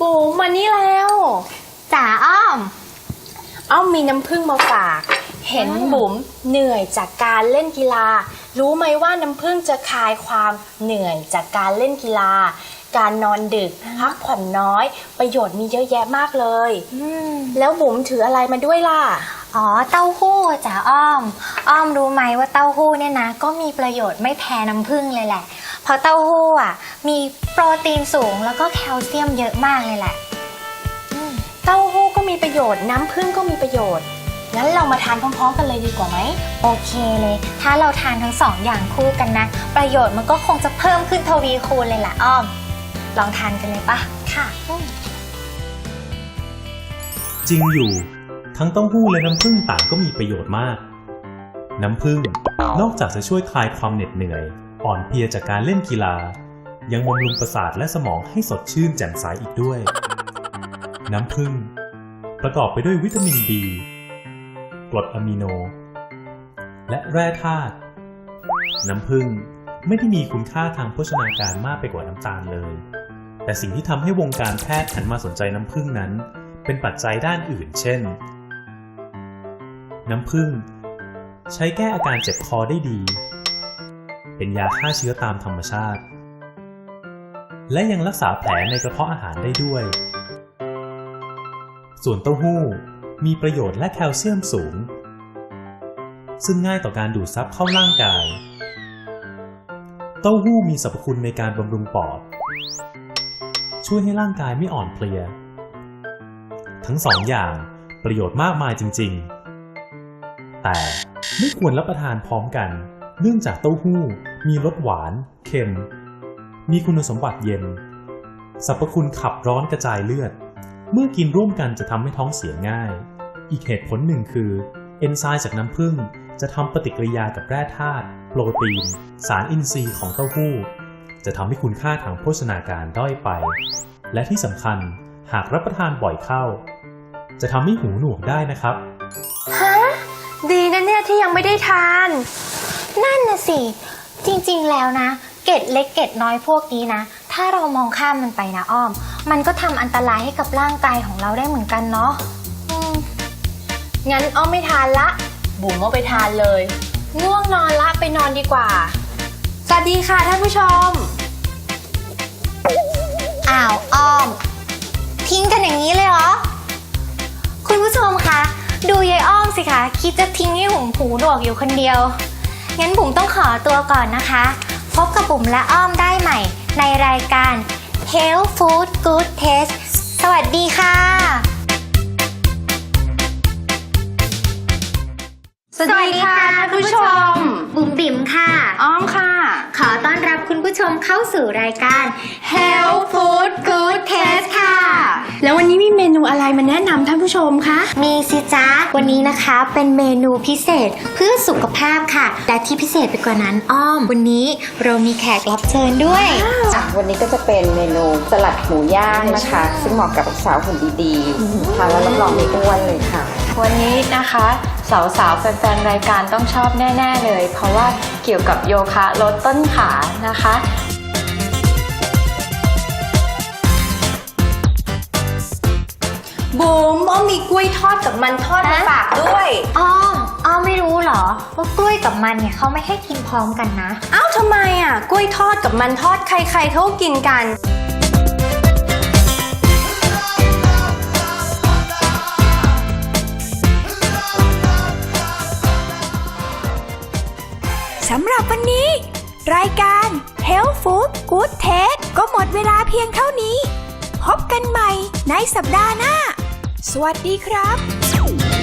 บูมมานี่แล้วจ๋าอ้อม อ้อมมีน้ำผึ้งมาฝาก เห็นบุ๋มเหนื่อยจากการเล่นกีฬา รู้ไหมว่าน้ำผึ้งจะคลายความเหนื่อยจากการเล่นกีฬา การนอนดึกพักผ่อนน้อย ประโยชน์มีเยอะแยะมากเลยอืมแล้วบุ๋มถืออะไรมาด้วยล่ะ อ๋อเต้าหู้จ๋าอ้อม อ้อมรู้ไหมว่าเต้าหู้เนี่ยนะ ก็มีประโยชน์ไม่แพ้น้ำผึ้งเลยแหละ เพราะเต้าหู้อะ มีโปรตีนสูงแล้วก็แคลเซียมเยอะมากเลยแหละ เต้าหู้ก็มีประโยชน์ น้ำผึ้งก็มีประโยชน์ งั้นเรามาทานพร้อมๆกันเลยดีกว่าไหม โอเคเลย ถ้าเราทานทั้งสองอย่างคู่กันนะ ประโยชน์มันก็คงจะเพิ่มขึ้นทวีคูณเลยแหละอ้อม ลองทานกันเลยปะค่ะ จริงอยู่ ทั้งเต้าหู้และน้ำผึ้งต่างก็มีประโยชน์มาก น้ำผึ้งนอกจากจะช่วยคลายความเหน็ดเหนื่อย อ่อนเพลียจากการเล่นกีฬา ยังบำรุงประสาทและสมองให้สดชื่นแจ่มใสอีกด้วย น้ำผึ้งประกอบไปด้วยวิตามิน B กรดอะมิโน และแร่ธาตุน้ำผึ้งไม่ได้มีคุณค่าทางโภชนาการมากไปกว่าน้ำตาลเลย แต่สิ่งที่ทำให้วงการแพทย์หันมาสนใจน้ำผึ้งนั้น เป็นปัจจัยด้านอื่น เช่น น้ำผึ้งใช้แก้อาการเจ็บคอได้ดี เป็นยาฆ่าเชื้อตามธรรมชาติ และยังรักษาแผลในกระเพาะอาหารได้ด้วย ส่วนเต้าหู้มีประโยชน์และแคลเซียมสูง ซึ่งง่ายต่อการดูดซับเข้าร่างกาย เต้าหู้มีสรรพคุณในการบำรุงปอด ช่วยให้ร่างกายไม่อ่อนเพลีย ทั้งสองอย่างประโยชน์มากมายจริง ๆ แต่ไม่ควรรับประทานพร้อมกัน เนื่องจากเต้าหู้มีรสหวาน เค็ม มีคุณสมบัติเย็น สรรพคุณขับร้อนกระจายเลือด เมื่อกินร่วมกันจะทำให้ท้องเสียง่าย อีกเหตุผลหนึ่งคือ เอนไซม์จากน้ำผึ้งจะทำปฏิกิริยากับแร่ธาตุโปรตีน สารอินทรีย์ของเต้าหู้ จะทำให้คุณค่าทางโภชนาการด้อยไป และที่สำคัญหากรับประทานบ่อยเข้า จะทำให้หูหนวกได้นะครับ ฮะ ดีนะเนี่ยที่ยังไม่ได้ทาน นั่นน่ะสิ จริงๆแล้วนะ เกล็ดเล็กเกล็ดน้อยพวกนี้นะ ถ้าเรามองข้ามมันไปนะอ้อม มันก็ทำอันตรายให้กับร่างกายของเราได้เหมือนกันเนาะอืมงั้นอ้อมไม่ทานละ บุ๋มเอาไปทานเลย ง่วงนอนละไปนอนดีกว่า สวัสดีค่ะท่านผู้ชม อ้าวอ้อม ทิ้งกันอย่างนี้เลยเหรอ คุณผู้ชมคะ ดูยายอ้อมสิคะ คิดจะทิ้งให้หุมหูหนวกอยู่คนเดียว งั้นบุ๋มต้องขอตัวก่อนนะคะ พบกับบุ๋มและอ้อมได้ใหม่ ในรายการ Health Food Good Taste สวัสดีค่ะสวัสดีค่ะท่านผู้ชม บุ๋มบิ๋มค่ะ อ้อมค่ะ ขอต้อนรับคุณผู้ชมเข้าสู่รายการ Health Food Good Taste ค่ะ แล้ววันนี้มีเมนูอะไรมาแนะนำท่านผู้ชมคะ มีสิจ๊ะ วันนี้นะคะเป็นเมนูพิเศษเพื่อสุขภาพค่ะ และที่พิเศษไปกว่านั้นอ้อม วันนี้เรามีแขกรับเชิญด้วย อะวันนี้ก็จะเป็นเมนูสลัดหมูย่างนะคะ ซึ่งเหมาะกับสาวหุ่นดีๆทานแล้วรับรองไม่อ้วนเลยค่ะ วันนี้นะคะสาวๆแฟนๆรายการต้องชอบแน่ ๆ เลย เพราะว่าเกี่ยวกับโยคะลดต้นขานะคะ บุ๋มอ้อมมีกล้วยทอดกับมันทอดมาฮะ ฝากด้วย อ้อมอ้อมไม่รู้เหรอ ว่ากล้วยกับมันเนี่ยเขาไม่ให้กินพร้อมกันนะ เอ้าทำไมอะ กล้วยทอดกับมันทอดใครๆเขาก็กินกัน สำหรับวันนี้ รายการ Health Food Good Taste ก็หมดเวลาเพียงเท่านี้ พบกันใหม่ในสัปดาห์หน้า สวัสดีครับ